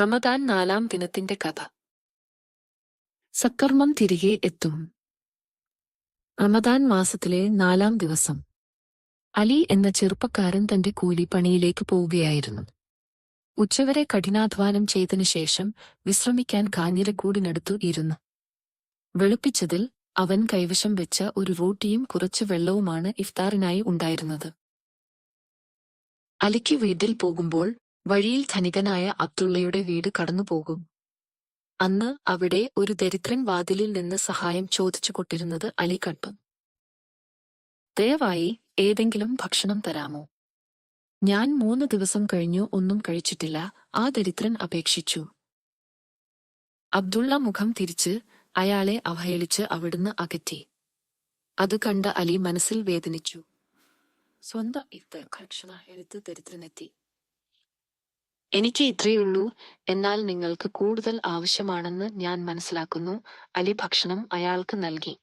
റമദാൻ നാലാം ദിനത്തിന്റെ കഥ. സക്കർമ്മം തിരികെ എത്തും. റമദാൻ മാസത്തിലെ നാലാം ദിവസം. അലി എന്ന ചെറുപ്പക്കാരൻ തന്റെ കൂലിപ്പണിയിലേക്ക് പോവുകയായിരുന്നു. ഉച്ചവരെ കഠിനാധ്വാനം ചെയ്തതിനു ശേഷം വിശ്രമിക്കാൻ കാഞ്ഞിരക്കൂടിനടുത്തു ഇരുന്നു. വെളുപ്പിച്ചതിൽ അവൻ കൈവശം വെച്ച ഒരു റോട്ടിയും കുറച്ചു വെള്ളവുമാണ് ഇഫ്താറിനായി ഉണ്ടായിരുന്നത്. അലിക്ക് വീട്ടിൽ പോകുമ്പോൾ വഴിയിൽ ധനികനായ അബ്ദുള്ളയുടെ വീട് കടന്നുപോകും. അന്ന് അവിടെ ഒരു ദരിദ്രൻ വാതിലിൽ നിന്ന് സഹായം ചോദിച്ചു കൊട്ടിരുന്നത് അലി കണ്ടു ദയവായി ഏതെങ്കിലും ഭക്ഷണം തരാമോ? ഞാൻ മൂന്ന് ദിവസം കഴിഞ്ഞു ഒന്നും കഴിച്ചിട്ടില്ല. ആ ദരിദ്രൻ അപേക്ഷിച്ചു. അബ്ദുള്ള മുഖം തിരിച്ച് അയാളെ അവഹേളിച്ച് അവിടുന്ന് അകറ്റി. അത് കണ്ട അലി മനസ്സിൽ വേദനിച്ചു. സ്വന്തം ഇത് ഭക്ഷണ എടുത്ത് ദരിദ്രനെത്തി. എനിക്ക് ഇത്രയുള്ളൂ എന്നാൽ നിങ്ങൾക്ക് കൂടുതൽ ആവശ്യമാണെന്ന് ഞാൻ മനസ്സിലാക്കുന്നു. അലി ഭക്ഷണം അയാൾക്ക് നൽകി.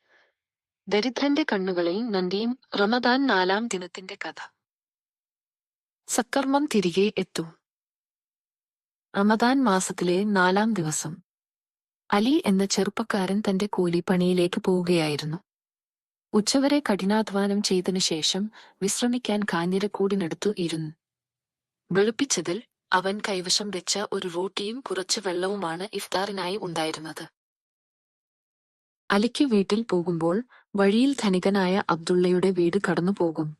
ദരിദ്രന്റെ കണ്ണുകളിൽ നന്ദിയും റമദാൻ നാലാം ദിനത്തിന്റെ കഥ. സക്കർമ്മം തിരികെ എത്തും. റമദാൻ മാസത്തിലെ നാലാം ദിവസം. അലി എന്ന ചെറുപ്പക്കാരൻ തന്റെ കൂലിപ്പണിയിലേക്ക് പോവുകയായിരുന്നു. ഉച്ചവരെ കഠിനാധ്വാനം ചെയ്തതിനു ശേഷം വിശ്രമിക്കാൻ കാഞ്ഞിരക്കൂടിനടുത്തു ഇരുന്നു. വെളുപ്പിച്ചതിൽ അവൻ കൈവശം വെച്ച ഒരു റോട്ടിയും കുറച്ച് വെള്ളവുമാണ് ഇഫ്താറിനായി ഉണ്ടായിരുന്നത്. അലിക്ക് വീട്ടിൽ പോകുമ്പോൾ വഴിയിൽ ധനികനായ അബ്ദുള്ളയുടെ വീട് കടന്നുപോകും.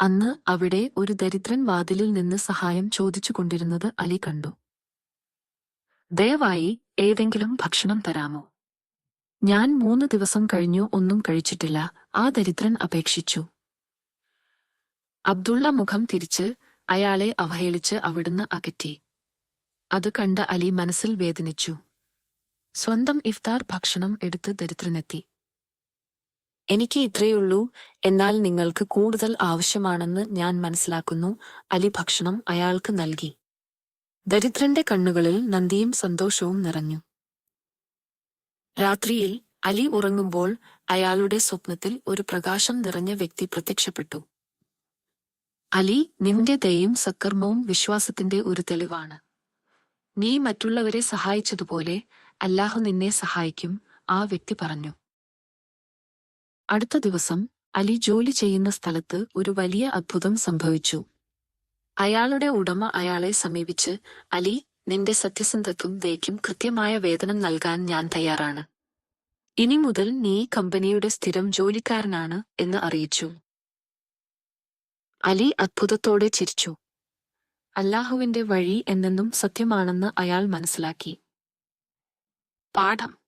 അന്ന് അവിടെ ഒരു ദരിദ്രൻ വാതിലിൽ നിന്ന് സഹായം ചോദിച്ചു കൊണ്ടിരുന്നത് അലി കണ്ടു. ദയവായി ഏതെങ്കിലും ഭക്ഷണം തരാമോ? ഞാൻ മൂന്ന് ദിവസം കഴിഞ്ഞു ഒന്നും കഴിച്ചിട്ടില്ല. ആ ദരിദ്രൻ അപേക്ഷിച്ചു. അബ്ദുള്ള മുഖം തിരിച്ച് അയാളെ അവഹേളിച്ച് അവിടുന്ന് അകറ്റി. അത് കണ്ട അലി മനസ്സിൽ വേദനിച്ചു. സ്വന്തം ഇഫ്താർ ഭക്ഷണം എടുത്ത് ദരിദ്രനെത്തി. എനിക്ക് ഇത്രയുള്ളൂ എന്നാൽ നിങ്ങൾക്ക് കൂടുതൽ ആവശ്യമാണെന്ന് ഞാൻ മനസ്സിലാക്കുന്നു അലി ഭക്ഷണം അയാൾക്ക് നൽകി. ദരിദ്രന്റെ കണ്ണുകളിൽ നന്ദിയും സന്തോഷവും നിറഞ്ഞു. രാത്രിയിൽ അലി ഉറങ്ങുമ്പോൾ അയാളുടെ സ്വപ്നത്തിൽ ഒരു പ്രകാശം നിറഞ്ഞ വ്യക്തി പ്രത്യക്ഷപ്പെട്ടു. അലി നിന്റെ ദയയും സക്കർമ്മവും വിശ്വാസത്തിന്റെ ഒരു തെളിവാണ്. നീ മറ്റുള്ളവരെ സഹായിച്ചതുപോലെ അല്ലാഹു നിന്നെ സഹായിക്കും ആ വ്യക്തി പറഞ്ഞു. അടുത്ത ദിവസം അലി ജോലി ചെയ്യുന്ന സ്ഥലത്ത് ഒരു വലിയ അത്ഭുതം സംഭവിച്ചു. അയാളുടെ ഉടമ അയാളെ സമീപിച്ച് അലി നിന്റെ സത്യസന്ധത്വം ദയ്ക്കും കൃത്യമായ വേതനം നൽകാൻ ഞാൻ തയ്യാറാണ്. ഇനി മുതൽ നീ കമ്പനിയുടെ സ്ഥിരം ജോലിക്കാരനാണ് എന്ന് അറിയിച്ചു. അലി അത്ഭുതത്തോടെ ചിരിച്ചു. അല്ലാഹുവിന്റെ വഴി എന്നെന്നും സത്യമാണെന്ന് അയാൾ മനസ്സിലാക്കി. പാഠം.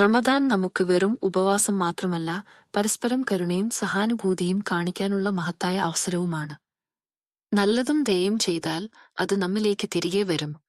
റമദാൻ നമുക്ക് വെറും ഉപവാസം മാത്രമല്ല പരസ്പരം കരുണയും സഹാനുഭൂതിയും കാണിക്കാനുള്ള മഹത്തായ അവസരവുമാണ്. നല്ലതും ദയം ചെയ്താൽ അത് നമ്മിലേക്ക് തിരികെ വരും.